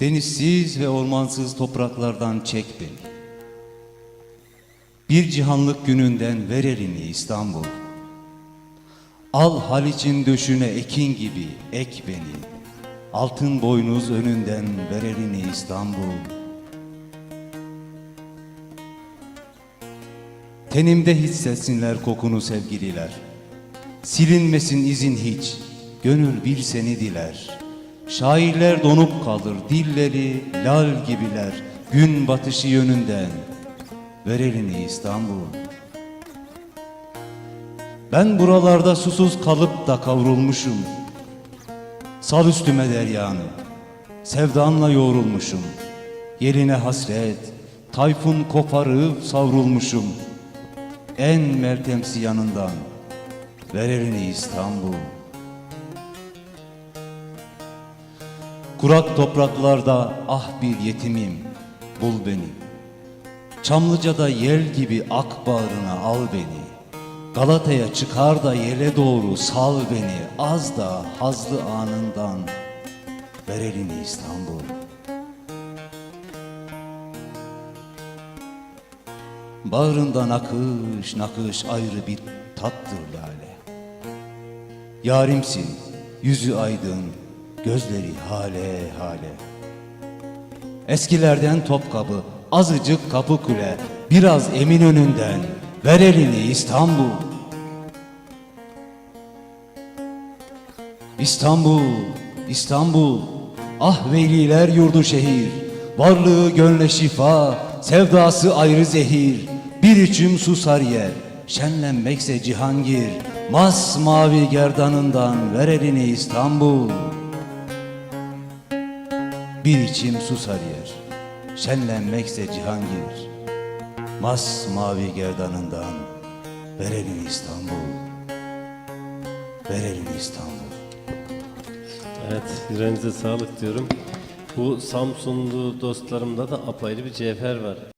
Denizsiz ve ormansız topraklardan çek beni. Bir cihanlık gününden ver elini İstanbul. Al Haliç'in döşüne ekin gibi ek beni. Altın boynuz önünden ver elini İstanbul. Tenimde hissetsinler kokunu sevgililer. Silinmesin izin hiç, gönül bir seni diler. Şairler donup kalır, dilleri lal gibiler. Gün batışı yönünden, ver elini İstanbul. Ben buralarda susuz kalıp da kavrulmuşum. Sal üstüme deryanı, sevdanla yoğrulmuşum. Yeline hasret, tayfun koparıp savrulmuşum. En meltemsi yanından, ver elini İstanbul. Kurak topraklarda ah bir yetimim, bul beni. Çamlıca'da yel gibi ak bağrına al beni. Galata'ya çıkar da yele doğru sal beni. Az da hazlı anından ver elini İstanbul. Bağrında nakış nakış ayrı bir tattır lale. Yarimsin, yüzü aydın, gözleri hale hale. Eskilerden Topkapı, azıcık kapı kule, biraz emin önünden, ver elini İstanbul. İstanbul, İstanbul, ah veliler yurdu şehir, varlığı gönle şifa, sevdası ayrı zehir, bir içim susar yer, şenlenmekse cihangir, masmavi gerdanından ver elini İstanbul. Bir içim susar yer, şenlenmekse cihangir, masmavi gerdanından ver elini İstanbul, ver elini İstanbul. Evet, yüreğinize sağlık diyorum. Bu Samsunlu dostlarımda da apayrı bir cevher var.